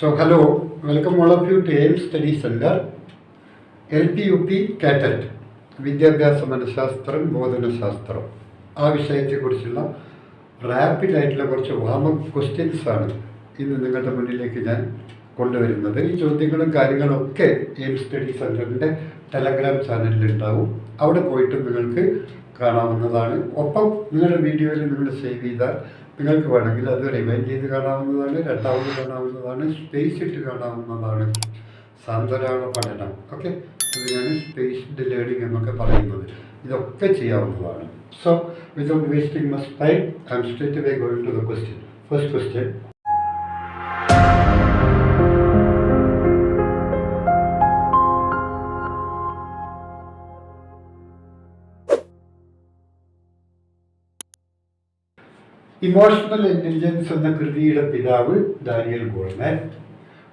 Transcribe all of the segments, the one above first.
So, hello, welcome all of you to AIM Study Center, LPUP കാറ്ററ്റ് വിദ്യാഭ്യാസ മനഃശാസ്ത്രം ബോധനശാസ്ത്രം ആ വിഷയത്തെക്കുറിച്ചുള്ള റാപ്പിഡ് ആയിട്ടുള്ള കുറച്ച് വാമപ്പ് ക്വസ്റ്റ്യൻസ് ആണ് ഇന്ന് നിങ്ങളുടെ മുന്നിലേക്ക് ഞാൻ കൊണ്ടുവരുന്നത്. ഈ ചോദ്യങ്ങളും കാര്യങ്ങളും ഒക്കെ എയിം സ്റ്റഡി സെന്ററിന്റെ ടെലഗ്രാം ചാനലിൽ ഉണ്ടാവും അവിടെ പോയിട്ട് നിങ്ങൾക്ക് കാണാവുന്നതാണ്. ഒപ്പം നിങ്ങളുടെ വീഡിയോയിൽ നിങ്ങൾ സേവ് ചെയ്താൽ നിങ്ങൾക്ക് വേണമെങ്കിൽ അത് റിവൈൻഡ് ചെയ്ത് കാണാവുന്നതാണ് രണ്ടാമത് കാണാവുന്നതാണ് സ്പേസ് ഇട്ട് കാണാവുന്നതാണ്. സാന്ത്വനാണ് പഠനം? ഓക്കെ അതിനാണ് സ്പേസ്ഡ് ലേണിംഗ് എന്നൊക്കെ പറയുന്നത്. ഇതൊക്കെ ചെയ്യാവുന്നതാണ്. So without wasting much time I'm straight way going to the question first question emotional intelligence എന്ന കൃതിയുടെ പിതാവ് ഡാനിയൽ ഗോൾമാൻ.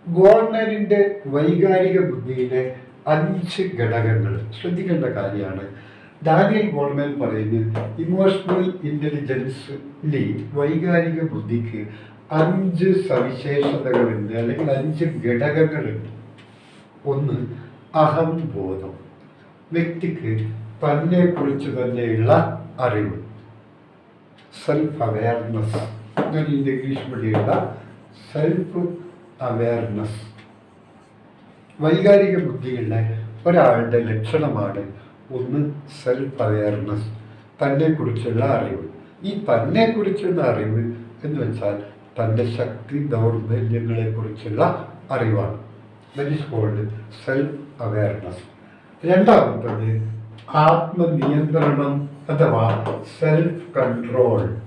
ഗോൾമാനിന്റെ വൈകാരിക ബുദ്ധിയിലെ അഞ്ച് ഘടകങ്ങൾ. ശ്രദ്ധിക്കേണ്ട കാര്യമാണ്. ഡാനിയൽ ഗോൾമാൻ പറയുന്നത് ഇമോഷണൽ ഇന്റലിജൻസ് വൈകാരിക ബുദ്ധിക്ക് അഞ്ച് സവിശേഷതകളുണ്ട് അല്ലെങ്കിൽ അഞ്ച് ഘടകങ്ങളുണ്ട് ഒന്ന് അഹംബോധം. വ്യക്തിക്ക് തന്നെ കുറിച്ച് തന്നെയുള്ള അറിവ്. സെൽഫ് അവയർനെസ് ഞാൻ ഇതിന്റെ ഇംഗ്ലീഷ് മീഡിയമുള്ള സെൽഫ് അവയർനെസ് വൈകാരിക ബുദ്ധിയുള്ള ഒരാളുടെ ലക്ഷണമാണ് ഒന്ന് സെൽഫ് അവയർനെസ് തന്നെക്കുറിച്ചുള്ള അറിവ്. ഈ തന്നെക്കുറിച്ചുള്ള അറിവ് എന്ന് വെച്ചാൽ തന്റെ ശക്തി ദൗർബല്യങ്ങളെക്കുറിച്ചുള്ള അറിവാണ്. That is called self awareness രണ്ടാമത്തത് ആത്മനിയന്ത്രണം അഥവാ സെൽഫ് കൺട്രോൾ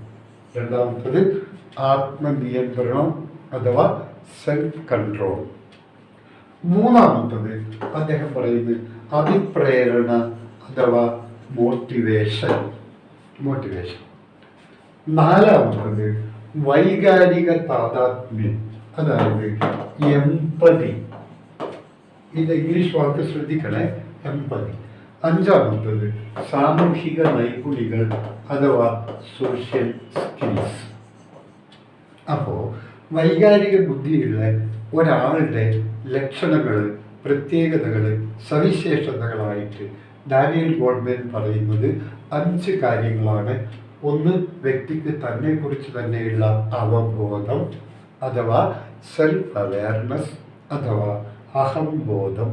രണ്ടാമത്തത് ആത്മനിയന്ത്രണം അഥവാ സെൽഫ് കൺട്രോൾ മൂന്നാമത്തത് അദ്ദേഹം പറയുന്നത് അഭിപ്രേരണ അഥവാ മോട്ടിവേഷൻ മോട്ടിവേഷൻ നാലാമത്തത് വൈകാരിക താതാത്മ്യം. അതായത് എംപതി ഇത് ഇംഗ്ലീഷ് വാക്ക് ശ്രദ്ധിക്കണേ എമ്പതി അഞ്ചാമത്തത് സാമൂഹിക നൈപുണികൾ അഥവാ സോഷ്യൽ സ്കിൽസ് അപ്പോൾ വൈകാരിക ബുദ്ധിയുള്ള ഒരാളുടെ ലക്ഷണങ്ങൾ പ്രത്യേകതകൾ സവിശേഷതകളായിട്ട് ഡാനിയൽ ഗോൾഡ്മാൻ പറയുന്നത് അഞ്ച് കാര്യങ്ങളാണ്. ഒന്ന് വ്യക്തിക്ക് തന്നെക്കുറിച്ച് തന്നെയുള്ള അവബോധം അഥവാ സെൽഫ് അവയർനെസ് അഥവാ അഹംബോധം.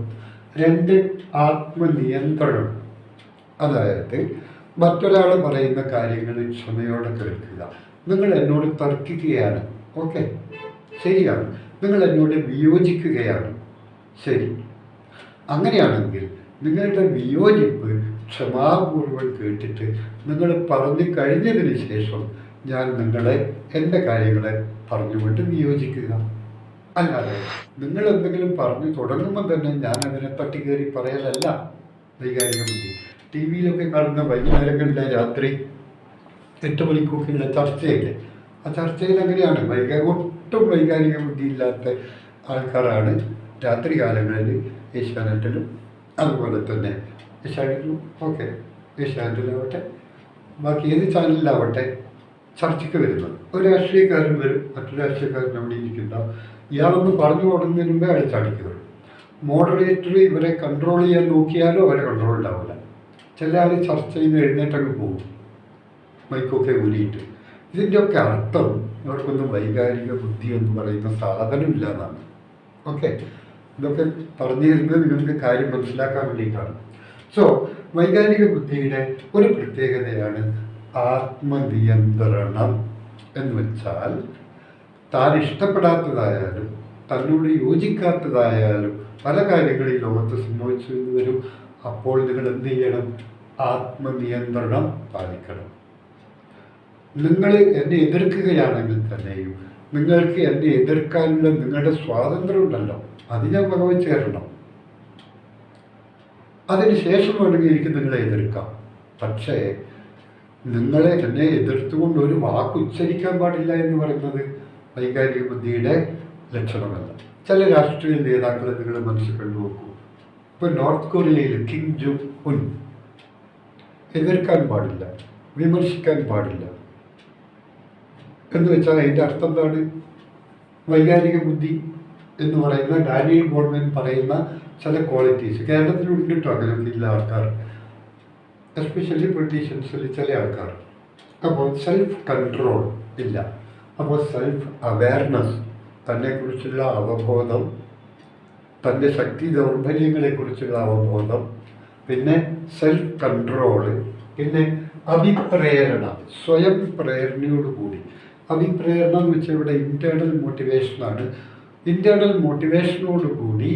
രണ്ട് ആത്മനിയന്ത്രണം. അതായത് മറ്റൊരാൾ പറയുന്ന കാര്യങ്ങൾ ക്ഷമയോടെ കേൾക്കുക. നിങ്ങൾ എന്നോട് തർക്കിക്കുകയാണ്. ഓക്കെ. ശരിയാണ്. നിങ്ങൾ എന്നോട് വിയോജിക്കുകയാണ്. ശരി. അങ്ങനെയാണെങ്കിൽ നിങ്ങളുടെ വിയോജിപ്പ് ക്ഷമാപൂർവം കേട്ടിട്ട് നിങ്ങൾ പറഞ്ഞു കഴിഞ്ഞതിന് ശേഷം ഞാൻ നിങ്ങളെ എന്റെ കാര്യങ്ങളെ പറഞ്ഞുകൊണ്ട് വിയോജിക്കുക. അല്ലാതെ നിങ്ങൾ എന്തെങ്കിലും പറഞ്ഞു തുടങ്ങുമ്പോൾ തന്നെ ഞാൻ അതിനെ കയറി പറയലല്ല. വൈകാരിക ബുദ്ധി ടി വിയിലൊക്കെ കാണുന്ന വൈകുന്നേരങ്ങളിലെ രാത്രി എട്ട് മണിക്കൂറുള്ള ചർച്ചയില്ലേ? ആ ചർച്ചയിൽ അങ്ങനെയാണ്. വൈകാ ഒട്ടും വൈകാരിക ബുദ്ധി ഇല്ലാത്ത ആൾക്കാരാണ് രാത്രി കാലങ്ങളിൽ ഏഷ്യാനെറ്റിലും അതുപോലെ തന്നെ ഏഷ്യാനെറ്റിലും. ഓക്കെ. ഏഷ്യാനെറ്റിലാവട്ടെ. ബാക്കി ഏത് ചാനലിലാവട്ടെ? ചർച്ചയ്ക്ക് വരുന്നത്. ഒരു രാഷ്ട്രീയക്കാരൻ വരും മറ്റു രാഷ്ട്രീയക്കാരൻ അവിടെ ഇരിക്കുന്ന ഇയാളൊന്ന് പറഞ്ഞു തുടങ്ങുന്നതിന് മുമ്പേ അയാൾ ചടിക്കുക മോഡറേറ്റർ ഇവരെ കൺട്രോൾ ചെയ്യാൻ നോക്കിയാലും അവരെ കൺട്രോൾ ഉണ്ടാവില്ല. ചില ആൾ ചർച്ച ചെയ്യുന്ന എഴുന്നേറ്റങ്ങ് പോകും. മൈക്കൊക്കെ ഊരിയിട്ട്. ഇതിന്റെയൊക്കെ അർത്ഥം ഇവർക്കൊന്നും വൈകാരിക ബുദ്ധി എന്ന് പറയുന്ന സാധനമില്ല എന്നാണ് ഓക്കെ ഇതൊക്കെ പറഞ്ഞു തരുന്നത് നിങ്ങൾക്ക് കാര്യം മനസ്സിലാക്കാൻ വേണ്ടിയിട്ടാണ്. സോ വൈകാരിക ബുദ്ധിയുടെ ഒരു പ്രത്യേകതയാണ് ആത്മനിയന്ത്രണം എന്ന് വെച്ചാൽ താൻ ഇഷ്ടപ്പെടാത്തതായാലും തന്നോട് യോജിക്കാത്തതായാലും പല കാര്യങ്ങളും ഈ ലോകത്ത് സംഭവിച്ചു എന്ന് വരും. അപ്പോൾ നിങ്ങൾ എന്ത് ചെയ്യണം? ആത്മനിയന്ത്രണം പാലിക്കണം. നിങ്ങൾ എന്നെ എതിർക്കുകയാണെങ്കിൽ തന്നെയും നിങ്ങൾക്ക് എന്നെ എതിർക്കാനുള്ള നിങ്ങളുടെ സ്വാതന്ത്ര്യം ഉണ്ടല്ലോ അത് ഞാൻ വകവെച്ച് തരണം. അതിന് ശേഷം വേണമെങ്കിൽ എനിക്ക് നിങ്ങളെ എതിർക്കാം. പക്ഷേ നിങ്ങളെ എന്നെ എതിർത്തുകൊണ്ട് ഒരു വാക്ക് ഉച്ചരിക്കാൻ പാടില്ല എന്ന് പറയുന്നത് വൈകാരിക ബുദ്ധിയുടെ ലക്ഷണമല്ല. ചില രാഷ്ട്രീയ നേതാക്കളെ നിങ്ങൾ മനസ്സിൽ കണ്ടു നോക്കൂ. ഇപ്പോൾ നോർത്ത് കൊറിയയിൽ കിം ജു ഉൻ. എതിർക്കാൻ പാടില്ല വിമർശിക്കാൻ പാടില്ല. എന്ന് വെച്ചാൽ അതിന്റെ അർത്ഥം എന്താണ്? വൈകാരിക ബുദ്ധി എന്ന് പറയുന്ന ഡാനിയൽ ഗോൾമെൻ പറയുന്ന ചില ക്വാളിറ്റീസ് കേരളത്തിലുണ്ട് കേട്ടോ അങ്ങനെയൊക്കെ ഇല്ല ആൾക്കാർ. എസ്പെഷ്യലി പൊളിറ്റീഷ്യൻസിൽ ചില ആൾക്കാർ. അപ്പോൾ സെൽഫ് കൺട്രോൾ ഇല്ല. അപ്പോൾ സെൽഫ് അവയർനെസ് തന്നെക്കുറിച്ചുള്ള അവബോധം തന്റെ ശക്തി ദൗർബല്യങ്ങളെക്കുറിച്ചുള്ള അവബോധം പിന്നെ സെൽഫ് കൺട്രോൾ പിന്നെ അഭിപ്രേരണ സ്വയം പ്രേരണയോടുകൂടി അഭിപ്രേരണ എന്ന് വെച്ചാൽ ഇവിടെ ഇന്റേർണൽ മോട്ടിവേഷനാണ് ഇന്റേർണൽ മോട്ടിവേഷനോടുകൂടി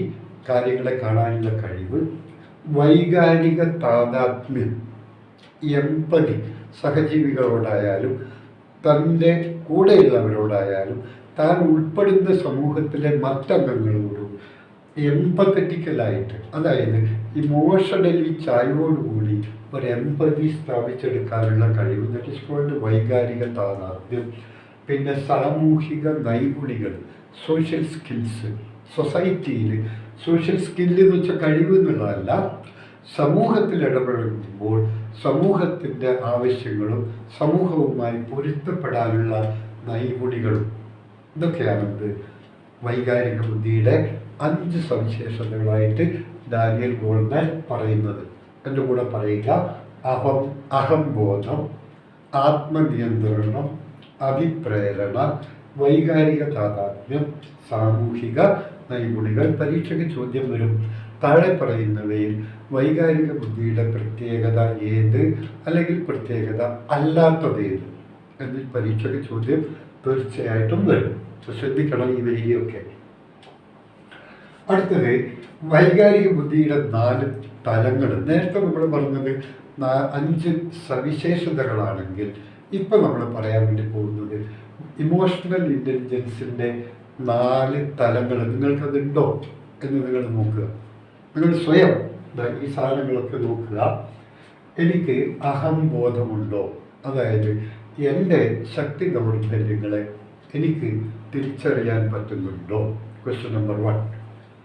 കാര്യങ്ങളെ കാണാനുള്ള കഴിവ് വൈകാരിക താതാത്മ്യം എമ്പതി സഹജീവികളോടായാലും തന്റെ കൂടെയുള്ളവരോടായാലും താൻ ഉൾപ്പെടുന്ന സമൂഹത്തിലെ മറ്റംഗങ്ങളോടും എമ്പത്തറ്റിക്കലായിട്ട് അതായത് ഇമോഷണലി ചായവോടുകൂടി ഒരു എമ്പതി സ്ഥാപിച്ചെടുക്കാനുള്ള കഴിവ്. ദറ്റ് കോൾഡ് വൈകാരിക താതാത്മ്യം. പിന്നെ സാമൂഹിക നൈപുണികൾ സോഷ്യൽ സ്കിൽസ് സൊസൈറ്റിയിൽ സോഷ്യൽ സ്കില്ല് എന്ന് വെച്ചാൽ കഴിവ് എന്നുള്ളതല്ല സമൂഹത്തിൽ ഇടപഴകുമ്പോൾ സമൂഹത്തിന്റെ ആവശ്യങ്ങളും സമൂഹവുമായി പൊരുത്തപ്പെടാനുള്ള നൈപുണികളും. ഇതൊക്കെയാണ് ഇത് വൈകാരിക ബുദ്ധിയുടെ അഞ്ച് സവിശേഷതകളായിട്ട് ഡാനിയൽ ഗോൾമാൻ പറയുന്നത്. എന്റെ കൂടെ പറയുക അഹം അഹംബോധം ആത്മനിയന്ത്രണം അഭിപ്രേരണ വൈകാരിക താതാത്മ്യം സാമൂഹിക നൈപുണികൾ പരീക്ഷയ്ക്ക് ചോദ്യം വരും. താഴെ പറയുന്നവയിൽ വൈകാരിക ബുദ്ധിയുടെ പ്രത്യേകത ഏത് അല്ലെങ്കിൽ പ്രത്യേകത അല്ലാത്തത് ഏത്? എന്ന് പരീക്ഷയ്ക്ക് ചോദ്യം തീർച്ചയായിട്ടും വരും. ശ്രദ്ധിക്കണം ഈ വരികയൊക്കെ അടുത്തത് വൈകാരിക ബുദ്ധിയുടെ നാല് തലങ്ങൾ നേരത്തെ നമ്മൾ പറഞ്ഞത് അഞ്ച് സവിശേഷതകളാണെങ്കിൽ ഇപ്പം നമ്മൾ പറയാൻ വേണ്ടി പോകുന്നത് ഇമോഷണൽ ഇന്റലിജൻസിന്റെ നാല് തലങ്ങൾ നിങ്ങൾക്കതുണ്ടോ എന്ന് നിങ്ങൾ നോക്കുക. നിങ്ങൾ സ്വയം ഈ സാധനങ്ങളൊക്കെ നോക്കുക. എനിക്ക് അഹംബോധമുണ്ടോ? അതായത് എന്റെ ശക്തി ദൗർബല്യങ്ങളെ എനിക്ക് തിരിച്ചറിയാൻ പറ്റുന്നുണ്ടോ? Question number one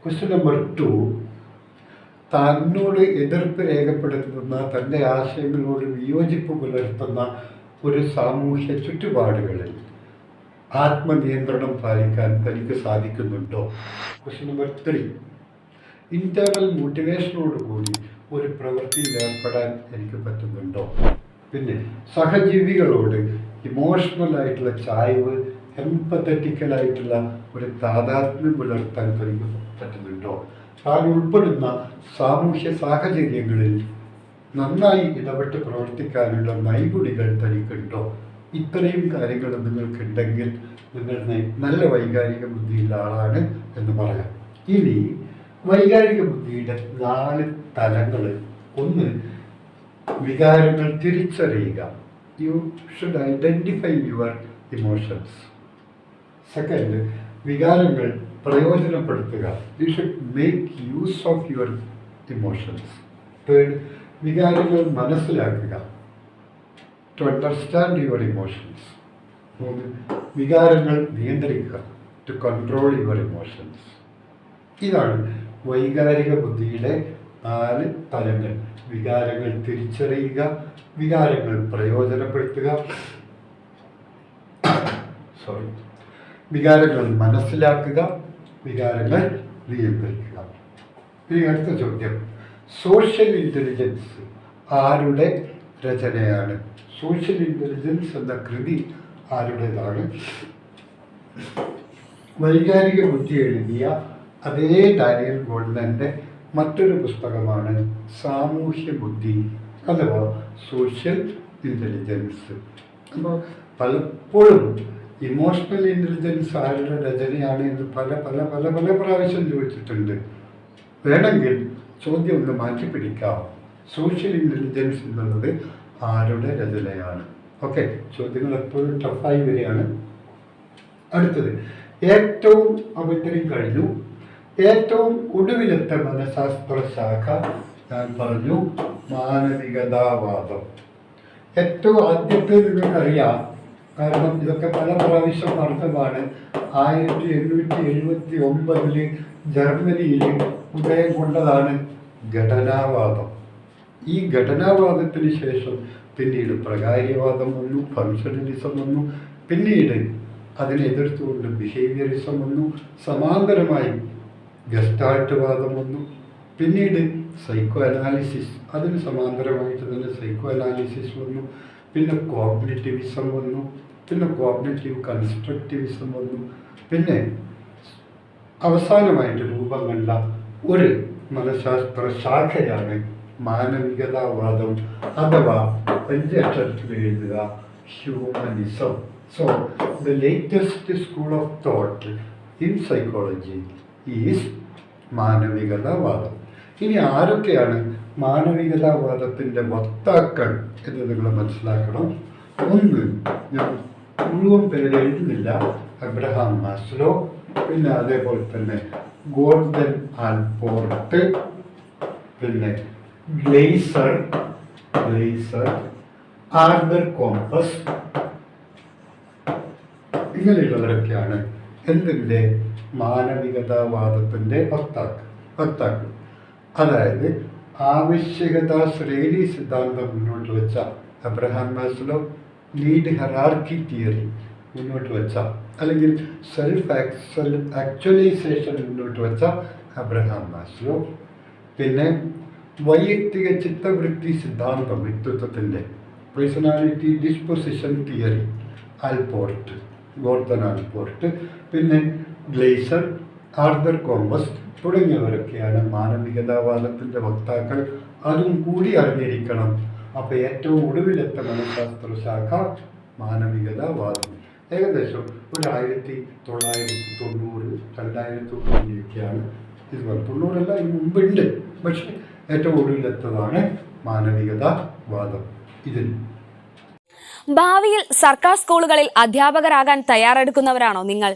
question number two തന്നോട് എതിർപ്പ് രേഖപ്പെടുത്തുന്ന തന്റെ ആശയങ്ങളോട് വിയോജിപ്പ് പുലർത്തുന്ന ഒരു സാമൂഹ്യ ചുറ്റുപാടുകളിൽ ആത്മനിയന്ത്രണം പാലിക്കാൻ തനിക്ക് സാധിക്കുന്നുണ്ടോ? ക്വസ്റ്റ്യൻ നമ്പർ ത്രീ ഇന്റേർണൽ മോട്ടിവേഷനോടുകൂടി ഒരു പ്രവൃത്തിയിൽ ഏർപ്പെടാൻ എനിക്ക് പറ്റുന്നുണ്ടോ? പിന്നെ സഹജീവികളോട് ഇമോഷണൽ ആയിട്ടുള്ള ചായ്വ് എംപത്തറ്റിക്കലായിട്ടുള്ള ഒരു താതാത്മ്യം പുലർത്താൻ എനിക്ക് പറ്റുന്നുണ്ടോ? താൻ ഉൾപ്പെടുന്ന സാമൂഹ്യ സാഹചര്യങ്ങളിൽ നന്നായി ഇടപെട്ട് പ്രവർത്തിക്കാനുള്ള നൈപുണികൾ തനിക്കുണ്ടോ? ഇത്രയും കാര്യങ്ങൾ നിങ്ങൾക്കുണ്ടെങ്കിൽ നിങ്ങൾ നല്ല വൈകാരിക ബുദ്ധിയുള്ള ആളാണ് എന്ന് പറയാം. ഇനി വൈകാരിക ബുദ്ധിയുടെ നാല് തലങ്ങൾ. ഒന്ന് വികാരങ്ങൾ തിരിച്ചറിയുക. You should identify your emotions second വികാരങ്ങൾ പ്രയോജനപ്പെടുത്തുക. You should make use of your emotions third വികാരങ്ങൾ മനസ്സിലാക്കുക. ടു അണ്ടർസ്റ്റാൻഡ് യുവർ ഇമോഷൻസ് മൂന്ന് വികാരങ്ങൾ നിയന്ത്രിക്കുക. ടു കൺട്രോൾ യുവർ ഇമോഷൻസ് ഇതാണ് വൈകാരിക ബുദ്ധിയുടെ നാല് തലങ്ങൾ. വികാരങ്ങൾ തിരിച്ചറിയുക വികാരങ്ങൾ പ്രയോജനപ്പെടുത്തുക. സോറി വികാരങ്ങൾ മനസ്സിലാക്കുക വികാരങ്ങൾ നിയന്ത്രിക്കുക. ഇനി അടുത്ത ചോദ്യം. സോഷ്യൽ ഇന്റലിജൻസ് ആരുടെ രചനയാണ്? സോഷ്യൽ ഇന്റലിജൻസ് എന്ന കൃതി ആരുടേതാണ്? വൈകാരിക ബുദ്ധി എഴുതിയ അതേ ഡാനിയൽ ഗോൾഡന്റെ മറ്റൊരു പുസ്തകമാണ് സാമൂഹ്യ ബുദ്ധി അഥവാ സോഷ്യൽ ഇന്റലിജൻസ് അപ്പോൾ പലപ്പോഴും ഇമോഷണൽ ഇന്റലിജൻസ് ആരുടെ രചനയാണ് എന്ന് പല പല പല പല പ്രാവശ്യം ചോദിച്ചിട്ടുണ്ട്. വേണമെങ്കിൽ ചോദ്യം ഒന്ന് മാറ്റിപ്പിടിക്കാം സോഷ്യൽ ഇന്റലിജൻസ് എന്നുള്ളത് ആരുടെ രചനയാണ്? ഓക്കെ ചോദ്യങ്ങൾ എപ്പോഴും ടഫായി വരികയാണ്. അടുത്തത് ഏറ്റവും അവതരം കഴിഞ്ഞു ഏറ്റവും ഒടുവിലത്തെ മനഃശാസ്ത്ര ശാഖ ഞാൻ പറഞ്ഞു മാനവികതാവാദം. ഏറ്റവും ആദ്യത്തെ നിങ്ങൾക്കറിയാം. കാരണം ഇതൊക്കെ പല പ്രാവശ്യം അർത്ഥമാണ് ആയിരത്തി എണ്ണൂറ്റി എഴുപത്തി ഒമ്പതിൽ ജർമ്മനിയിൽ ഉദയം കൊണ്ടതാണ് ഘടനാവാദം. ഈ ഘടനാവാദത്തിന് ശേഷം പിന്നീട് പ്രകാര്യവാദം വന്നു ഫങ്ഷണലിസം വന്നു. പിന്നീട് അതിനെ എതിർത്തുകൊണ്ട് ബിഹേവിയറിസം വന്നു. സമാന്തരമായി ഗസ്റ്റാൾട്ട്വാദം വന്നു. പിന്നീട് സൈക്കോ അനാലിസിസ് അതിന് സമാന്തരമായിട്ട് തന്നെ സൈക്കോ അനാലിസിസ് വന്നു. പിന്നെ കോപ്പറേറ്റിവിസം വന്നു. പിന്നെ കോപ്പറേറ്റീവ് കൺസ്ട്രക്റ്റിവിസം വന്നു. പിന്നെ അവസാനമായിട്ട് രൂപം കണ്ട ഒരു മനഃശാസ്ത്ര ശാഖയാണ് മാനവികതാവാദം അഥവാ പഞ്ചക്ഷരത്തിൽ എഴുതുക humanism so the latest school of thought in psychology is മാനവികതാവാദം. ഇനി ആരൊക്കെയാണ് മാനവികതാവാദത്തിന്റെ വക്താക്കൾ എന്ന് നിങ്ങൾ മനസ്സിലാക്കണം? ഒന്ന് ഞാൻ മുഴുവൻ പേര് എഴുതുന്നില്ല. അബ്രഹാം മാസ്ലോ പിന്നെ അതേപോലെ തന്നെ ഗോൾഡൻ ആൽപോർട്ട് പിന്നെ ഗ്ലേസർ ഗ്ലേസർ ആർബർ കോമ്പസ്. ഇങ്ങനെയുള്ളവരൊക്കെയാണ് എന്തിന്റെ മാനവികതാവാദത്തിന്റെ വക്താക്കൾ വക്താക്കൾ. അതായത് ആവശ്യകത ശ്രേണി സിദ്ധാന്തം മുന്നോട്ട് വെച്ച Abraham Maslow need hierarchy theory മുന്നോട്ട് വെച്ച അല്ലെങ്കിൽ സെൽഫ് ആക്സൽ ആക്ച്വലൈസേഷൻ മുന്നോട്ട് വെച്ച അബ്രഹാം മാസ്ലോ. പിന്നെ വൈയക്തിക ചിത്തവൃത്തി സിദ്ധാന്തം വ്യക്തിത്വത്തിന്റെ personality disposition theory Allport Gordon Allport. പിന്നെ ഗ്ലേസർ ആർദർ കോമ്പസ് തുടങ്ങിയവരൊക്കെയാണ് മാനവികതാവാദത്തിന്റെ വക്താക്കൾ. അതും കൂടി അറിഞ്ഞിരിക്കണം. അപ്പോൾ ഏറ്റവും ഒടുവിലെത്ത മനഃശാസ്ത്ര ശാഖ മാനവികതാവാദം. ഏകദേശം ഒരു ആയിരത്തി തൊള്ളായിരത്തി തൊണ്ണൂറ് രണ്ടായിരത്തി തൊണ്ണൂറിയൊക്കെയാണ് ഇതുപോലെ തൊണ്ണൂറല്ല ഇതിന് മുമ്പുണ്ട്. പക്ഷേ ഏറ്റവും ഒടുവിലെത്തതാണ് മാനവികതാവാദം. ഇതിൽ ഭാവിയിൽ സർക്കാർ സ്കൂളുകളിൽ അധ്യാപകരാകാൻ തയ്യാറെടുക്കുന്നവരാണോ നിങ്ങൾ?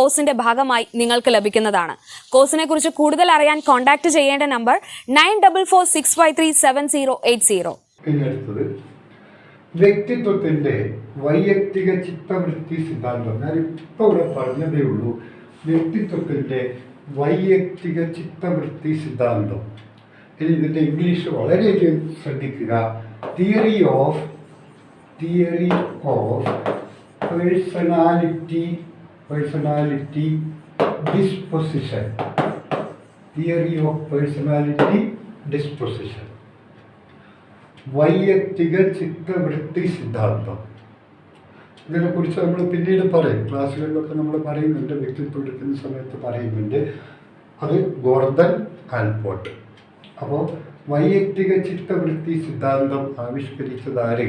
കോഴ്സിന്റെ ഭാഗമായി നിങ്ങൾക്ക് ലഭിക്കുന്നതാണ്. കോഴ്സിനെ കുറിച്ച് കൂടുതൽ അറിയാൻ കോൺടാക്ട് ചെയ്യേണ്ട number nine double four six five three seven zero eight zero വ്യക്തിത്വത്തിന്റെ വൈയക്തിക ചിത്തവൃത്തി സിദ്ധാന്തം. ഞാൻ ഇപ്പോൾ ഇവിടെ പറഞ്ഞതേ ഉള്ളൂ വ്യക്തിത്വത്തിന്റെ വൈയക്തിക ചിത്തവൃത്തി സിദ്ധാന്തം. ഇനി ഇതിന്റെ ഇംഗ്ലീഷ് വളരെയധികം ശ്രദ്ധിക്കുക. Theory of theory of personality personality disposition theory of personality disposition വൈയക്തിക ചിത്തവൃത്തി സിദ്ധാന്തം. ഇതിനെക്കുറിച്ച് നമ്മൾ പിന്നീട് പറയും. ക്ലാസ്സുകളിലൊക്കെ നമ്മൾ പറയുന്നുണ്ട് വ്യക്തിത്വം എടുക്കുന്ന സമയത്ത് പറയുന്നുണ്ട്. അത് ഗോർദൻ ആൽപോട്ട് അപ്പോൾ വൈയക്തിക ചിത്തവൃത്തി സിദ്ധാന്തം ആവിഷ്കരിച്ചത് ആര്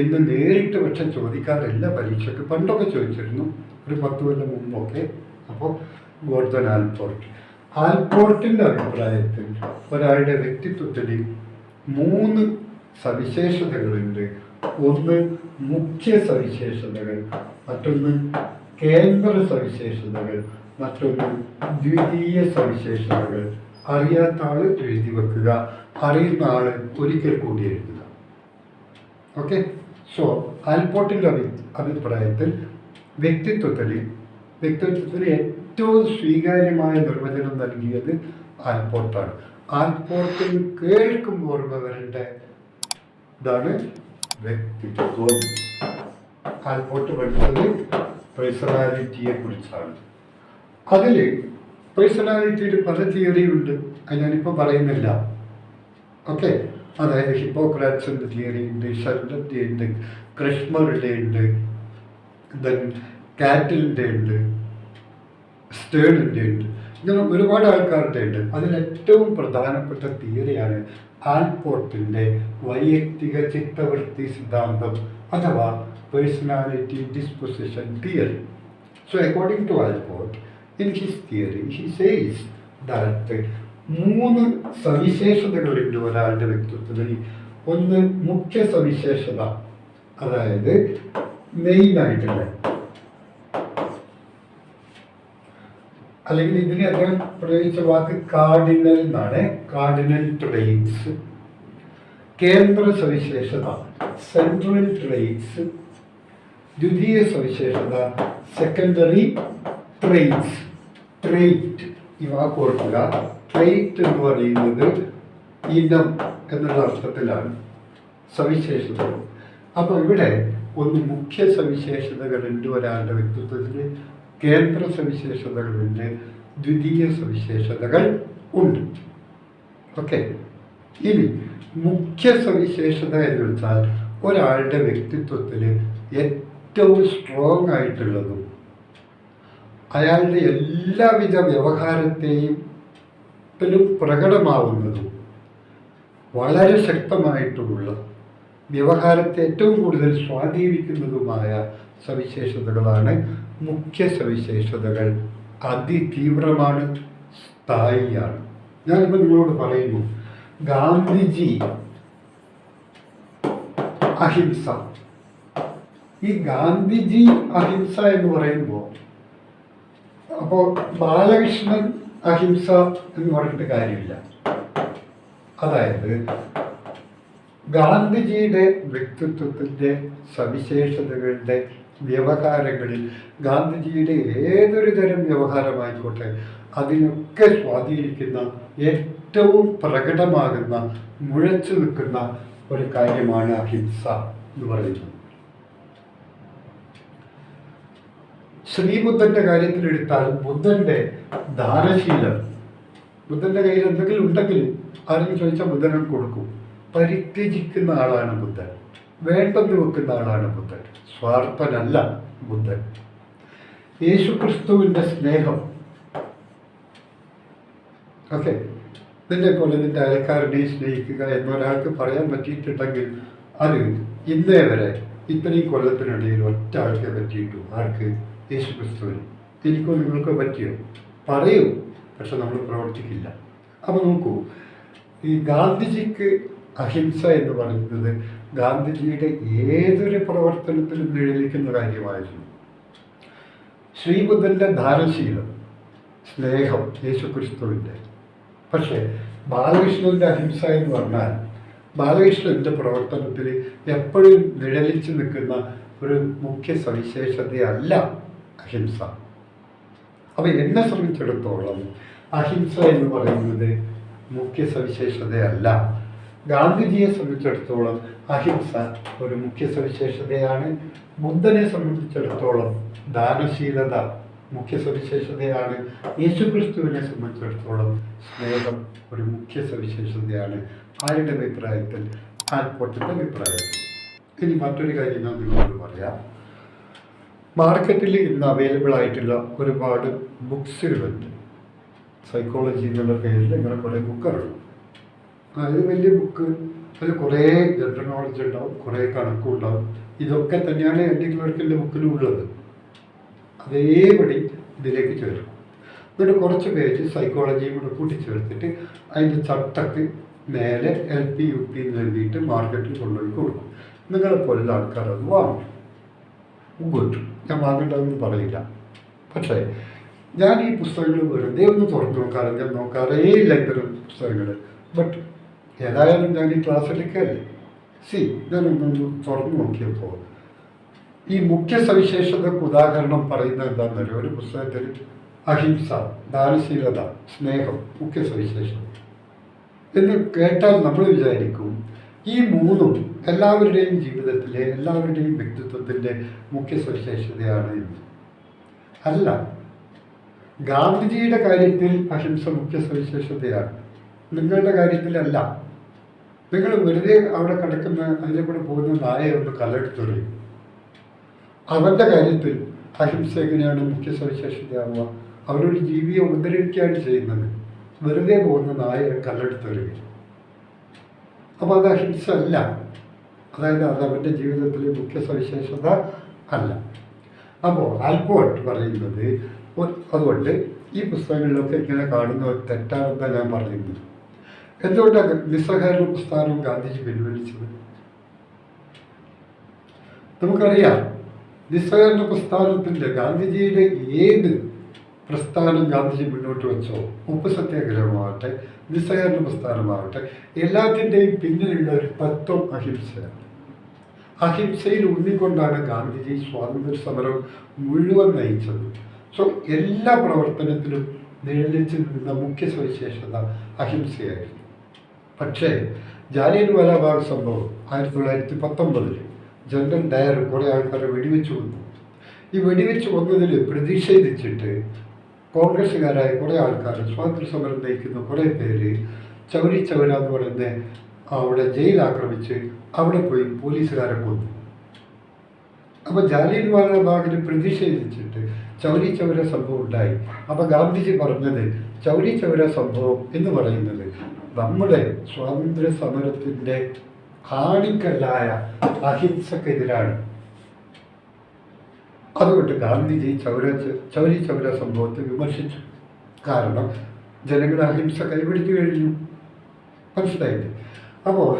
എന്ന് നേരിട്ട് പക്ഷെ ചോദിക്കാറില്ല. പരീക്ഷയ്ക്ക് പണ്ടൊക്കെ ചോദിച്ചിരുന്നു. ഒരു പത്ത് കൊല്ലം മുമ്പൊക്കെ അപ്പോൾ ഗോർദൻ ആൽപോർട്ട്. ആൽപോർട്ടിന്റെ അഭിപ്രായത്തിൽ ഒരാളുടെ വ്യക്തിത്വത്തിൽ മൂന്ന് സവിശേഷതകളുണ്ട്. ഒന്ന് മുഖ്യ സവിശേഷതകൾ മറ്റൊന്ന് കേന്ദ്ര സവിശേഷതകൾ മറ്റൊന്ന് ദ്വിതീയ സവിശേഷതകൾ. അറിയാത്ത ആൾ എഴുതി വെക്കുക അറിയുന്ന ആൾ ഒരിക്കൽ കൂടി എഴുതുക. ഓക്കെ സോ ആൽപോർട്ടിന്റെ അഭി അഭിപ്രായത്തിൽ വ്യക്തിത്വത്തിൽ വ്യക്തിത്വത്തിന് ഏറ്റവും സ്വീകാര്യമായ നിർവചനം നൽകിയത് ആൽപോർട്ടാണ്. ആൽപോർട്ടിൽ കേൾക്കുമ്പോൾ വരേണ്ട ഇതാണ് വ്യക്തിത്വം. ആൽപോർട്ട് പഠിച്ചത് പേഴ്സണാലിറ്റിയെ കുറിച്ചാണ് അതിൽ പേഴ്സണാലിറ്റിയിൽ പല തിയറി ഉണ്ട് അത് ഞാനിപ്പോൾ പറയുന്നില്ല. ഓക്കെ? അതായത് ഹിപ്പോക്രാറ്റ്സിന്റെ തിയറി ഉണ്ട് ഉണ്ട് ക്രിഷ്മറുടെ ഉണ്ട് ദെൻ കാറ്റിലിന്റെ ഉണ്ട് സ്റ്റേണിന്റെ ഉണ്ട്. ഇങ്ങനെ ഒരുപാട് ആൾക്കാരുടെ ഉണ്ട്. അതിലേറ്റവും പ്രധാനപ്പെട്ട തിയറിയാണ് ആൽപോർട്ടിന്റെ വൈയക്തിക ചിത്തവൃത്തി സിദ്ധാന്തം അഥവാ personality disposition theory so according to Allport in his theory he says that മൂന്ന് സവിശേഷതകളുണ്ട് ഒരാളുടെ വ്യക്തിത്വത്തിൽ. ഒന്ന് മുഖ്യ സവിശേഷത അതായത് മെയിനായിട്ടുള്ള അല്ലെങ്കിൽ ഇതിന് അദ്ദേഹം പ്രയോഗിച്ച വാക്ക് കാർഡിനൽ എന്നാണ്. കാർഡിനൽ ട്രെയിറ്റ്സ് കേന്ദ്ര സവിശേഷത. സെൻട്രൽ ട്രെയിറ്റ്സ് ദ്വിതീയ സവിശേഷത. Secondary traits trait. ഈ വാക്ക് ഓർക്കുക. ട്രെയിറ്റ് എന്ന് പറയുന്നത് ഇനം എന്നുള്ള അർത്ഥത്തിലാണ് സവിശേഷത. അപ്പോൾ ഇവിടെ ഒന്ന് മുഖ്യ സവിശേഷതകളുണ്ട് ഒരാളുടെ വ്യക്തിത്വത്തിന് കേന്ദ്ര സവിശേഷതകളുണ്ട് ദ്വിതീയ സവിശേഷതകൾ ഉണ്ട്. ഓക്കെ. ഇനി മുഖ്യ സവിശേഷത എന്ന് വെച്ചാൽ ഒരാളുടെ വ്യക്തിത്വത്തിന് ഏറ്റവും സ്ട്രോങ് ആയിട്ടുള്ളതും അയാളുടെ എല്ലാവിധ വ്യവഹാരത്തെയും പ്രകടമാവുന്നതും വളരെ ശക്തമായിട്ടുമുള്ള വ്യവഹാരത്തെ ഏറ്റവും കൂടുതൽ സ്വാധീനിക്കുന്നതുമായ സവിശേഷതകളാണ് മുഖ്യ സവിശേഷതകൾ. അതിതീവ്രമാണ് സ്ഥായിയാണ്. ഞാനിപ്പോൾ നിങ്ങളോട് പറയുന്നു ഗാന്ധിജി അഹിംസ. ഈ ഗാന്ധിജി അഹിംസ എന്ന് പറയുമ്പോൾ അപ്പോൾ ബാലകൃഷ്ണൻ അഹിംസ എന്ന് പറഞ്ഞിട്ട് കാര്യമില്ല. അതായത് ഗാന്ധിജിയുടെ വ്യക്തിത്വത്തിന്റെ സവിശേഷതകളുടെ വ്യവഹാരങ്ങളിൽ ഗാന്ധിജിയുടെ ഏതൊരു തരം വ്യവഹാരമായിക്കോട്ടെ അതിനൊക്കെ സ്വാധീനിക്കുന്ന ഏറ്റവും പ്രകടമാകുന്ന മുഴച്ചു നിൽക്കുന്ന ഒരു കാര്യമാണ് അഹിംസ എന്ന് പറയുന്നത്. ശ്രീബുദ്ധന്റെ കാര്യത്തിലെടുത്താൽ ബുദ്ധന്റെ ദാനശീലം. ബുദ്ധന്റെ കയ്യിൽ എന്തെങ്കിലും ഉണ്ടെങ്കിൽ ആരെങ്കിലും ചോദിച്ചാൽ ബുദ്ധനും കൊടുക്കും. പരിത്യജിക്കുന്ന ആളാണ് ബുദ്ധൻ. വേണ്ടെന്ന് വെക്കുന്ന ആളാണ് ബുദ്ധൻ. സ്വാർത്ഥനല്ല ബുദ്ധൻ. യേശുക്രിസ്തുവിന്റെ സ്നേഹം. ഓക്കെ നിന്നെ പോലെ നിന്റെ അയൽക്കാരനെ സ്നേഹിക്കുക എന്നൊരാൾക്ക് പറയാൻ പറ്റിയിട്ടുണ്ടെങ്കിൽ അത് ഇന്നേ വരെ ഇത്രയും കൊല്ലത്തിനിടയിൽ ഒറ്റ ആൾക്ക് പറ്റിയിട്ടു ആർക്ക്? യേശു ക്രിസ്തുവിന് എനിക്കോ നിങ്ങൾക്കോ പറ്റിയോ? പറയൂ. പക്ഷെ നമ്മൾ പ്രവർത്തിക്കില്ല. അപ്പോൾ നോക്കൂ ഈ ഗാന്ധിജിക്ക് അഹിംസ എന്ന് പറയുന്നത് ഗാന്ധിജിയുടെ ഏതൊരു പ്രവർത്തനത്തിലും നിഴലിക്കുന്ന കാര്യമായിരുന്നു. ശ്രീബുദ്ധന്റെ ധാരശീലം സ്നേഹം യേശുക്രിസ്തുവിന്റെ പക്ഷേ ബാലകൃഷ്ണന്റെ അഹിംസ എന്ന് പറഞ്ഞാൽ ബാലകൃഷ്ണന്റെ പ്രവർത്തനത്തിൽ എപ്പോഴും നിഴലിച്ചു നിൽക്കുന്ന ഒരു മുഖ്യ സവിശേഷതയല്ല അഹിംസ. അപ്പോൾ എന്നെ സംബന്ധിച്ചിടത്തോളം അഹിംസ എന്ന് പറയുന്നത് മുഖ്യ സവിശേഷതയല്ല. ഗാന്ധിജിയെ സംബന്ധിച്ചിടത്തോളം അഹിംസ ഒരു മുഖ്യ സവിശേഷതയാണ്. ബുദ്ധനെ സംബന്ധിച്ചിടത്തോളം ദാനശീലത മുഖ്യ സവിശേഷതയാണ്. യേശുക്രിസ്തുവിനെ സംബന്ധിച്ചിടത്തോളം സ്നേഹം ഒരു മുഖ്യ സവിശേഷതയാണ്. ആരുടെ അഭിപ്രായത്തിൽ? ആൽപ്പോട്ടിന്റെ അഭിപ്രായത്തിൽ ഇനി മറ്റൊരു കാര്യം ഞാൻ നിങ്ങളോട് പറയാം. മാർക്കറ്റിൽ ഇന്ന് അവൈലബിൾ ആയിട്ടുള്ള ഒരുപാട് ബുക്സുകളുണ്ട്. സൈക്കോളജി എന്നുള്ള പേരിൽ ഇങ്ങനെ കുറേ ബുക്കുകളുണ്ട്. അതായത് വലിയ ബുക്ക് അതിൽ കുറേ ജനറൽ നോളജ് ഉണ്ടാവും കുറേ കണക്കുണ്ടാവും ഇതൊക്കെ തന്നെയാണ് എന്റെ ക്ലർക്കിന്റെ ബുക്കിലും അതേപടി ഇതിലേക്ക് ചേർക്കും എന്നിട്ട് കുറച്ച് പേജ് സൈക്കോളജിയും കൂടെ കൂട്ടിച്ചേർത്തിട്ട് അതിന്റെ ചട്ടക്ക് മേലെ എൽ പി യു പി എന്ന് എഴുതിയിട്ട് മാർക്കറ്റിൽ കൊണ്ടുപോയി കൊടുക്കും. നിങ്ങളെ പോലുള്ള ആൾക്കാർ അത് വാങ്ങും. ഗുഡ് ഞാൻ വാങ്ങേണ്ടതെന്ന് പറയില്ല. പക്ഷേ ഞാൻ ഈ പുസ്തകങ്ങൾ വെറുതെ ഒന്ന് തുറന്നു നോക്കാറ് ഞാൻ നോക്കാറേ ഇല്ല ഇത്തരം പുസ്തകങ്ങൾ. ബട്ട് ഏതായാലും ഞാൻ ഈ ക്ലാസ്സിലേക്കല്ലേ സി ഞാനൊന്നൊന്ന് തുറന്നു നോക്കിയപ്പോൾ ഈ മുഖ്യ സവിശേഷതക്ക് ഉദാഹരണം പറയുന്നത് എന്താണെന്നറിയോ? ഒരു പുസ്തകത്തിൽ അഹിംസ ദാനശീലത സ്നേഹം മുഖ്യ സവിശേഷത. എന്ന് കേട്ടാൽ നമ്മൾ വിചാരിക്കും ഈ മൂന്നും എല്ലാവരുടെയും ജീവിതത്തിലെ എല്ലാവരുടെയും വ്യക്തിത്വത്തിന്റെ മുഖ്യ സവിശേഷതയാണ് എന്ന്. അല്ല ഗാന്ധിജിയുടെ കാര്യത്തിൽ അഹിംസ മുഖ്യ സവിശേഷതയാണ്. നിങ്ങളുടെ കാര്യത്തിലല്ല. നിങ്ങൾ വെറുതെ അവിടെ കിടക്കുന്ന അതിലെ കൂടെ പോകുന്ന നായ ഒന്ന് കല്ലെടുത്തെറിയും അവരുടെ കാര്യത്തിൽ അഹിംസ എങ്ങനെയാണ് മുഖ്യ സവിശേഷതയാവുക? അവരൊരു ജീവിയെ ഉപദ്രവിക്കുകയാണ് ചെയ്യുന്നത്. വെറുതെ പോകുന്ന നായ കല്ലെടുത്തെറിയും അപ്പോൾ അത് അഹിംസ അല്ല. അതായത് അത് അവന്റെ ജീവിതത്തിലെ മുഖ്യ സവിശേഷത അല്ല. അപ്പോൾ ആൽപോർട്ട് പറയുന്നത് അതുകൊണ്ട് ഈ പുസ്തകങ്ങളിലൊക്കെ ഇങ്ങനെ കാണുന്ന തെറ്റാണെന്നാണ് ഞാൻ പറയുന്നത്. എന്തുകൊണ്ടാണ് നിസ്സഹകരണ പ്രസ്ഥാനവും ഗാന്ധിജി പിൻവലിച്ചത്? നമുക്കറിയാം നിസ്സഹകരണ പ്രസ്ഥാനത്തിന്റെ ഗാന്ധിജിയുടെ ഏത് പ്രസ്ഥാനം ഗാന്ധിജി മുന്നോട്ട് വെച്ചോ ഉപ്പ് സത്യാഗ്രഹമാവട്ടെ നിസ്സഹകരണ പ്രസ്ഥാനമാവട്ടെ എല്ലാത്തിന്റെയും പിന്നിലുള്ള ഒരു തത്വം അഹിംസയാണ്. അഹിംസയിൽ ഊന്നിക്കൊണ്ടാണ് ഗാന്ധിജി സ്വാതന്ത്ര്യ സമരം മുഴുവൻ നയിച്ചത്. സോ എല്ലാ പ്രവർത്തനത്തിലും നിഴലിച്ചു നിന്ന മുഖ്യ സവിശേഷത അഹിംസയായിരുന്നു. പക്ഷേ ജാലിയൻ വാലാബാഗ് സംഭവം ആയിരത്തി തൊള്ളായിരത്തി പത്തൊമ്പതിൽ ജനറൽ ഡയർ കുറേ ആൾക്കാരെ വെടിവെച്ച് കൊന്നു. ഈ വെടിവെച്ച് കൊന്നതിൽ പ്രതിഷേധിച്ചിട്ട് കോൺഗ്രസ്സുകാരായ കുറേ ആൾക്കാർ സ്വാതന്ത്ര്യ സമരം നയിക്കുന്ന കുറേ പേര് ചൗരി ചൗര എന്ന് പറയുന്ന അവിടെ ജയിൽ ആക്രമിച്ച് അവിടെ പോയി പോലീസുകാരെ കൊന്നു. അപ്പോൾ ജാലിയൻ വാലാബാഗിൽ പ്രതിഷേധിച്ചിട്ട് ചൗരി ചൗര സംഭവം ഉണ്ടായി. അപ്പോൾ ഗാന്ധിജി പറഞ്ഞത് ചൗരി ചൗര സംഭവം എന്ന് പറയുന്നത് നമ്മുടെ സ്വാതന്ത്ര്യ സമരത്തിന്റെ കാണിക്കല്ലായ അഹിംസക്കെതിരാണ്. അതുകൊണ്ട് ഗാന്ധിജി ചൗര ചൗരി ചൗര സംഭവത്തെ വിമർശിച്ചു. കാരണം ജനങ്ങൾ അഹിംസ കൈപിടിച്ചു കഴിഞ്ഞു. മനസ്സിലായില്ലേ? അപ്പോൾ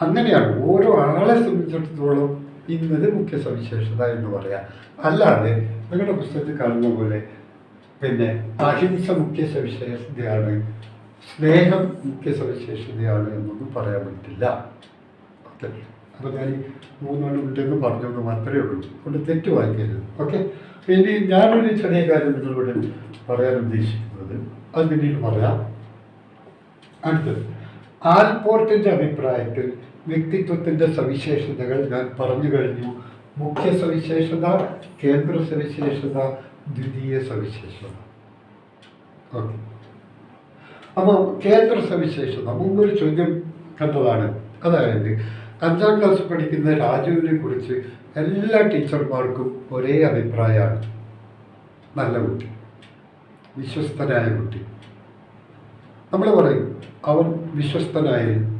അങ്ങനെയാണ് ഓരോ ആളെ സംബന്ധിച്ചിടത്തോളം ഇന്നത് മുഖ്യ സവിശേഷത എന്ന് പറയാം. അല്ലാതെ നിങ്ങളുടെ പുസ്തകത്തിൽ കാണുന്ന പോലെ പിന്നെ അഹിംസ മുഖ്യ സവിശേഷതയാണ് സ്നേഹം മുഖ്യ സവിശേഷതയാണ് എന്നൊന്നും പറയാൻ പറ്റില്ല. അപ്പോൾ ഞാൻ മൂന്നെണ്ണം ഉണ്ടെന്ന് പറഞ്ഞൊന്ന് മാത്രമേ ഉള്ളൂ. അതുകൊണ്ട് തെറ്റ് വായിക്കരുത്. ഓക്കെ. ഇനി ഞാനൊരു ചെറിയ കാര്യം നിങ്ങളോട് പറയാൻ ഉദ്ദേശിക്കുന്നത്. അത് പിന്നീട് പറയാം. അടുത്തത്. ആൽപോർട്ടിന്റെ അഭിപ്രായത്തിൽ വ്യക്തിത്വത്തിന്റെ സവിശേഷതകൾ ഞാൻ പറഞ്ഞു കഴിഞ്ഞു. മുഖ്യ സവിശേഷത കേന്ദ്ര സവിശേഷത ദ്വിതീയ സവിശേഷത. ഓക്കെ. അപ്പോൾ ക്ഷേത്ര സവിശേഷത. മുമ്പൊരു ചോദ്യം കണ്ടതാണ്. അതായത് അഞ്ചാം ക്ലാസ് പഠിക്കുന്ന രാജുവിനെ കുറിച്ച് എല്ലാ ടീച്ചർമാർക്കും ഒരേ അഭിപ്രായമാണ്. നല്ല കുട്ടി. വിശ്വസ്തനായ കുട്ടി. നമ്മൾ പറയും അവൻ വിശ്വസ്തനായിരുന്നു.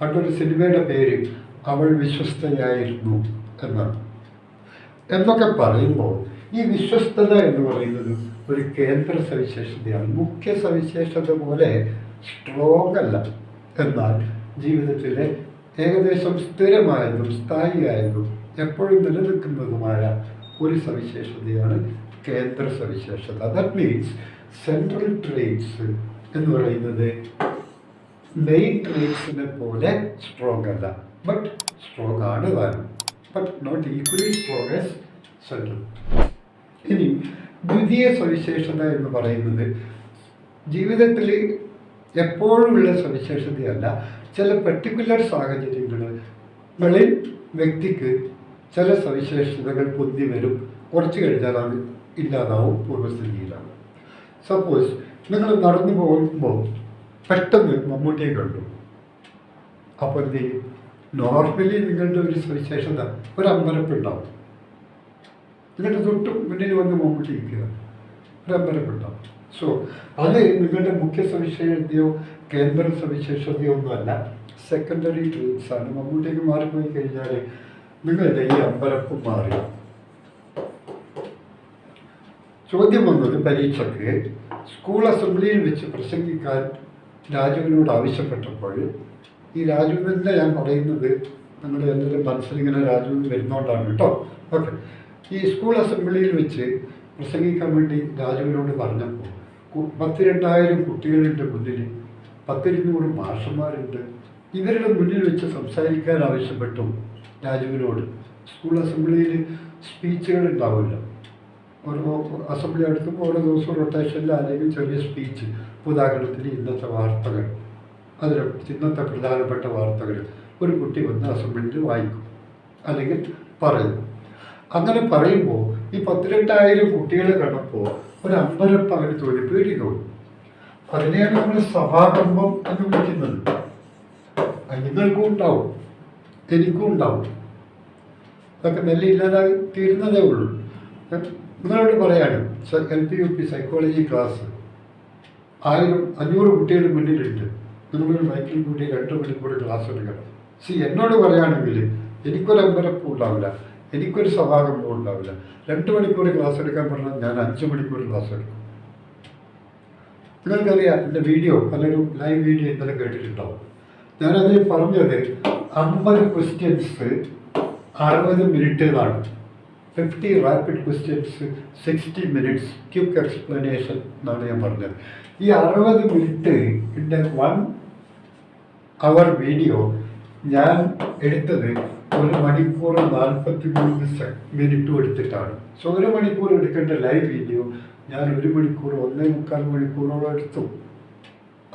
പണ്ടൊരു സിനിമയുടെ പേര് അവൾ വിശ്വസ്തയായിരുന്നു എന്നാണ്. എന്നൊക്കെ പറയുമ്പോൾ ഈ വിശ്വസ്തത എന്ന് പറയുന്നത് ഒരു കേന്ദ്ര സവിശേഷതയാണ്. മുഖ്യ സവിശേഷത പോലെ സ്ട്രോങ് അല്ല. എന്നാൽ ജീവിതത്തിലെ ഏകദേശം സ്ഥിരമായതും സ്ഥായിയായതും എപ്പോഴും നിലനിൽക്കുന്നതുമായ ഒരു സവിശേഷതയാണ് കേന്ദ്ര സവിശേഷത. ദാറ്റ് മീൻസ് സെൻട്രൽ ട്രേറ്റ്സ് എന്ന് പറയുന്നത് മെയിൻ ട്രേറ്റ്സിനെ പോലെ സ്ട്രോങ് അല്ല. ബട്ട് സ്ട്രോങ് ആണ് താനും. But not equally strong as central ഇനി ദ്വിതീയ സവിശേഷത എന്ന് പറയുന്നത് ജീവിതത്തിൽ എപ്പോഴുമുള്ള സവിശേഷതയല്ല ചില പെർട്ടിക്കുലർ സാഹചര്യങ്ങളിൽ വ്യക്തിക്ക് ചില സവിശേഷതകൾ പൊന്തി വരും. കുറച്ച് കഴിഞ്ഞാൽ അത് ഇല്ലാതാവും പൂർവസ്ഥിതിയിലാണ് സപ്പോസ് നിങ്ങൾ നടന്നു പോകുമ്പോൾ പെട്ടെന്ന് മമ്മൂട്ടിയെ കണ്ടു. അപ്പോൾ എന്ത് ചെയ്യും? നോർമലി നിങ്ങളുടെ ഒരു സവിശേഷത ഒരു അമ്പരപ്പുണ്ടാവും നിങ്ങളുടെ തൊട്ട് മുന്നിൽ വന്ന് മമ്മൂട്ടി ഇരിക്കുക അമ്പരപ്പുണ്ടാവും സോ അത് നിങ്ങളുടെ മുഖ്യ സവിശേഷതയോ കേന്ദ്ര സവിശേഷതയോ ഒന്നുമല്ല. സെക്കൻഡറി ട്രൂത്ത്സാണ് മമ്മൂട്ടിക്ക് മാറിപ്പോയി കഴിഞ്ഞാൽ നിങ്ങളുടെ ഈ അമ്പരപ്പ് മാറി. ചോദ്യം വന്നത് പരീക്ഷയ്ക്ക് സ്കൂൾ അസംബ്ലിയിൽ വെച്ച് പ്രസംഗിക്കാൻ രാജുവിനോട് ആവശ്യപ്പെട്ടപ്പോൾ ഈ രാജുവിന്റെ ഞാൻ പറയുന്നത് നിങ്ങളുടെ എല്ലാവരും മനസ്സിലിങ്ങനെ രാജു വരുന്നോണ്ടാണ് കേട്ടോ. ഓക്കെ. ഈ സ്കൂൾ അസംബ്ലിയിൽ വെച്ച് പ്രസംഗിക്കാൻ വേണ്ടി രാജുവിനോട് പറഞ്ഞപ്പോൾ പത്ത് രണ്ടായിരം കുട്ടികളുടെ മുന്നിൽ പത്തിരുന്നൂറ് മാഷന്മാരുണ്ട്. ഇവരുടെ മുന്നിൽ വെച്ച് സംസാരിക്കാൻ ആവശ്യപ്പെട്ടു രാജുവിനോട്. സ്കൂൾ അസംബ്ലിയിൽ സ്പീച്ചുകൾ ഉണ്ടാവില്ല. ഓരോ അസംബ്ലി എടുക്കുമ്പോൾ ഓരോ ദിവസവും റൊട്ടേഷനിൽ അല്ലെങ്കിൽ ചെറിയ സ്പീച്ച് ഉദാഹരണത്തിന് ഇന്നത്തെ വാർത്തകൾ അതിലെ ഇന്നത്തെ പ്രധാനപ്പെട്ട വാർത്തകൾ ഒരു കുട്ടി വന്ന് അസംബ്ലിയിൽ വായിക്കും. അല്ലെങ്കിൽ പറയും. അങ്ങനെ പറയുമ്പോൾ ഈ പത്തിരണ്ടായിരം കുട്ടികളെ കണ്ടപ്പോൾ ഒരു അമ്പരപ്പ് അവന് തോന്നി പേടി തോന്നി അതിനെയാണ് നമ്മൾ സഭാകമ്പം എന്ന് വിളിക്കുന്നത്. നിങ്ങൾക്കും ഉണ്ടാവും എനിക്കും ഉണ്ടാവും. അതൊക്കെ മെല്ലെ ഇല്ലാതായി തീരുന്നതേ ഉള്ളൂ. നിങ്ങളോട് പറയാണ് L P U P psychology class ആയിരം അഞ്ഞൂറ് കുട്ടികളുടെ മുന്നിലുണ്ട്. നിങ്ങളൊരു മൈക്കിൽ കൂടി രണ്ട് മണിക്കൂർ ക്ലാസ് എടുക്കണം. സി എന്നോട് പറയുകയാണെങ്കിൽ എനിക്കൊരു അമ്പരപ്പും ഉണ്ടാവില്ല. എനിക്കൊരു സഭാകമ്പം ഉണ്ടാവില്ല. രണ്ട് മണിക്കൂർ ക്ലാസ് എടുക്കാൻ പറഞ്ഞാൽ ഞാൻ അഞ്ച് മണിക്കൂർ ക്ലാസ് എടുക്കും. നിങ്ങൾക്കറിയാം എന്റെ വീഡിയോ അല്ലെങ്കിൽ ലൈവ് വീഡിയോ ഇന്നലെ കേട്ടിട്ടുണ്ടാവും. ഞാനതിൽ പറഞ്ഞത് അമ്പത് ക്വസ്റ്റ്യൻസ് അറുപത് മിനിറ്റ് എന്നാണ് fifty rapid questions sixty minutes quick explanation എന്നാണ് ഞാൻ പറഞ്ഞത്. ഈ അറുപത് മിനിറ്റ് എന്റെ വൺ അവർ വീഡിയോ ഞാൻ എടുത്തത് ഒരു മണിക്കൂർ നാൽപ്പത്തി മൂന്ന് മിനിറ്റും എടുത്തിട്ടാണ്. സോ ഒരു മണിക്കൂർ എടുക്കേണ്ട ലൈവ് വീഡിയോ ഞാൻ ഒരു മണിക്കൂർ ഒന്നേ മുക്കാൽ മണിക്കൂറോളം എടുത്തു.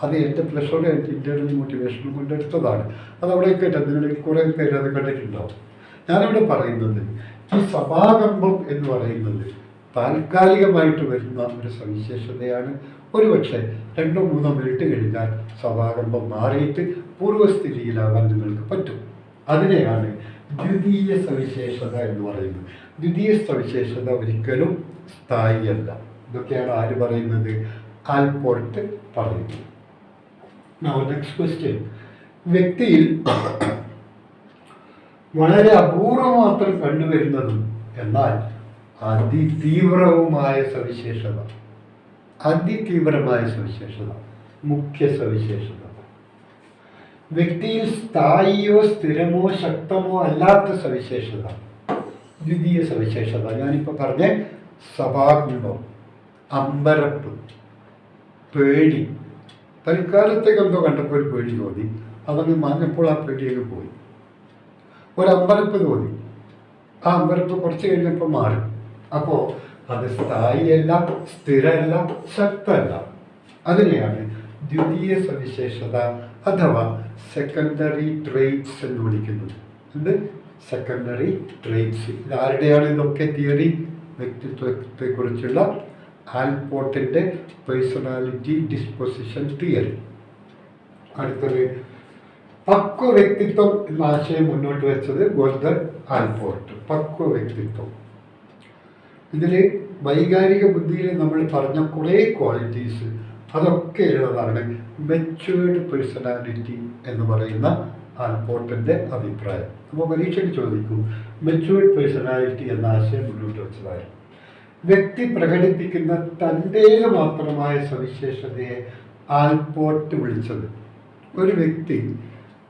അത് എന്റെ പ്ലഷറും എന്റെ ഇന്റർണൽ മോട്ടിവേഷനും കൊണ്ട് എടുത്തതാണ്. അത് അവിടെ കുറേ പേര് അത് കണ്ടിട്ടുണ്ടാവും. ഞാനിവിടെ പറയുന്നത് ഈ സഭാകമ്പം എന്ന് പറയുന്നത് താൽക്കാലികമായിട്ട് വരുന്ന ഒരു സവിശേഷതയാണ്. ഒരുപക്ഷെ രണ്ടോ മൂന്നോ മിനിറ്റ് കഴിഞ്ഞാൽ സഭാകമ്പം മാറിയിട്ട് പൂർവസ്ഥിതിയിലാവാൻ നിങ്ങൾക്ക് പറ്റും. അതിനെയാണ് ദ്വിതീയ സവിശേഷത എന്ന് പറയുന്നത്. ദ്വിതീയ സവിശേഷത ഒരിക്കലും സ്ഥായിയല്ല. ഇതൊക്കെയാണ് ആര് പറയുന്നത്? കാൽപോർട്ട് പറയുന്നത്. Next question. വ്യക്തിയിൽ വളരെ അപൂർവം മാത്രം കണ്ടുവരുന്നതും എന്നാൽ അതിതീവ്രവുമായ സവിശേഷത. അതിതീവ്രമായ സവിശേഷത. മുഖ്യ സവിശേഷത. വ്യക്തിയിൽ സ്ഥായിയോ സ്ഥിരമോ ശക്തമോ അല്ലാത്ത സവിശേഷത. ദ്വിതീയ സവിശേഷത. ഞാനിപ്പോൾ പറഞ്ഞ സഭാകുംഭം അമ്പരപ്പ് പേടി. തൽക്കാലത്തേക്ക് എന്തോ കണ്ടപ്പോൾ ഒരു പേടി തോന്നി. അതങ്ങ് മാഞ്ഞപ്പോൾ ആ പേടിയൊക്കെ പോയി. ഒരു അമ്പരപ്പ് തോന്നി. ആ അമ്പരപ്പ് കുറച്ച് കഴിഞ്ഞപ്പോൾ മാറി. അപ്പോൾ അത് സ്ഥായിയല്ല സ്ഥിരമല്ല ശക്തമല്ല അതിനെയാണ് ദ്വിതീയ സവിശേഷത അഥവാ സെക്കൻഡറി ട്രേറ്റ്സ് എന്ന് വിളിക്കുന്നത്. എന്ത്? സെക്കൻഡറി ട്രേറ്റ്സ് ഇത് ആരുടെയാണ് ഇതൊക്കെ തിയറി വ്യക്തിത്വത്തെക്കുറിച്ചുള്ള ആൽപോർട്ടിന്റെ പേഴ്സണാലിറ്റി ഡിസ്പോസിഷൻ തിയറി അടുത്തത് പക്വ വ്യക്തിത്വം എന്ന ആശയം മുന്നോട്ട് വെച്ചത് ഗോൾഡൻ ആൽപോർട്ട് പക്വ വ്യക്തിത്വം. ഇതിൽ വൈകാരിക ബുദ്ധിയിൽ നമ്മൾ പറഞ്ഞ കുറേ ക്വാളിറ്റീസ് അതൊക്കെ ഉള്ളതാണ് മെച്ചുവേർഡ് പേഴ്സണാലിറ്റി എന്ന് പറയുന്ന ആൽപോർട്ടിന്റെ അഭിപ്രായം. അപ്പോൾ പരീക്ഷയ്ക്ക് ചോദിക്കൂ മെച്ചുവേർഡ് പേഴ്സണാലിറ്റി എന്ന ആശയം മുന്നോട്ട് വെച്ചതായി. വ്യക്തി പ്രകടിപ്പിക്കുന്ന തന്റേത് മാത്രമായ സവിശേഷതയെ ആൽപോർട്ട് വിളിച്ചത്. ഒരു വ്യക്തി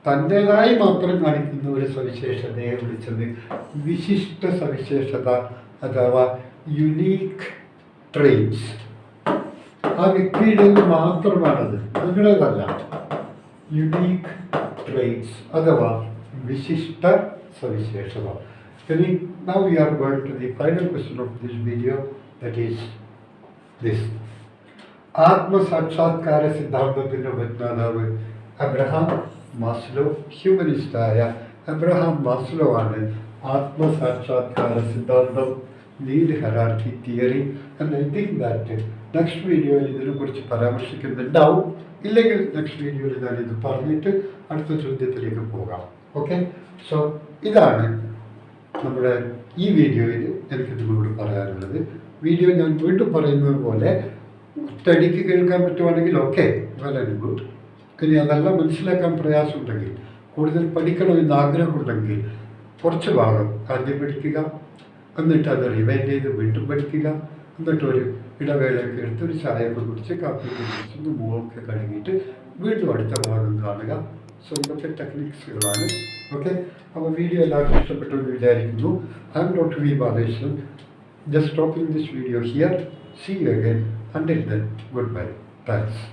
തന്റേതായി മാത്രം കാണിക്കുന്ന ഒരു സവിശേഷതയെ വിളിച്ചത് വിശിഷ്ട സവിശേഷത അഥവാ യുനീക്ക് ട്രേറ്റ്സ് ആ വ്യക്തിയുടെ മാത്രമാണത് നിങ്ങളുടേതല്ല യുനീക്ക് ട്രേറ്റ്സ് അഥവാ വിശിഷ്ട സവിശേഷത. ഇനി now we are going to the final question of this video that is this. ആത്മസാക്ഷാത്കാര സിദ്ധാന്തത്തിന്റെ ഉപജ്ഞാതാവ് അബ്രഹാം മാസ്ലോ ഹ്യൂമനിസ്റ്റായ അബ്രഹാം മാസ്ലോ ആണ് ആത്മസാക്ഷാത്കാര സിദ്ധാന്തം need hierarchy theory and I think that next വീഡിയോയിൽ ഇതിനെക്കുറിച്ച് പരാമർശിക്കുന്നുണ്ടാവും ഇല്ലെങ്കിൽ നെക്സ്റ്റ് വീഡിയോയിൽ ഞാൻ ഇത് പറഞ്ഞിട്ട് അടുത്ത ചോദ്യത്തിലേക്ക് പോകാം. ഓക്കെ സോ ഇതാണ് നമ്മുടെ ഈ വീഡിയോയിൽ എനിക്ക് നിങ്ങളോട് പറയാനുള്ളത്. വീഡിയോ ഞാൻ വീണ്ടും പറയുന്നത് പോലെ ഒറ്റയടിക്ക് കേൾക്കാൻ പറ്റുവാണെങ്കിൽ ഓക്കെ വെൽ ആൻഡ് ഗുഡ് ഇനി അതെല്ലാം മനസ്സിലാക്കാൻ പ്രയാസമുണ്ടെങ്കിൽ കൂടുതൽ പഠിക്കണമെന്ന് ആഗ്രഹമുണ്ടെങ്കിൽ കുറച്ച് ഭാഗം ആദ്യം പഠിക്കുക എന്നിട്ട് അത് റിവൈൻഡ് ചെയ്ത് വീണ്ടും പഠിക്കുക എന്നിട്ട് ഒരു ഇടവേളയൊക്കെ എടുത്ത് ഒരു ചായയൊക്കെ കുടിച്ച് കാപ്പിയൊക്കെ കുടിച്ച് മുഖമൊക്കെ കഴുകിയിട്ട് വീണ്ടും അടുത്ത ഭാഗം കാണുക. സോ ഇതൊക്കെ ടെക്നിക്സുകളാണ് ഓക്കെ അപ്പോൾ വീഡിയോ എല്ലാവർക്കും ഇഷ്ടപ്പെട്ടു എന്ന് വിചാരിക്കുന്നു. I'm doctor V Balakrishnan. Just stopping this video here see you again until then goodbye thanks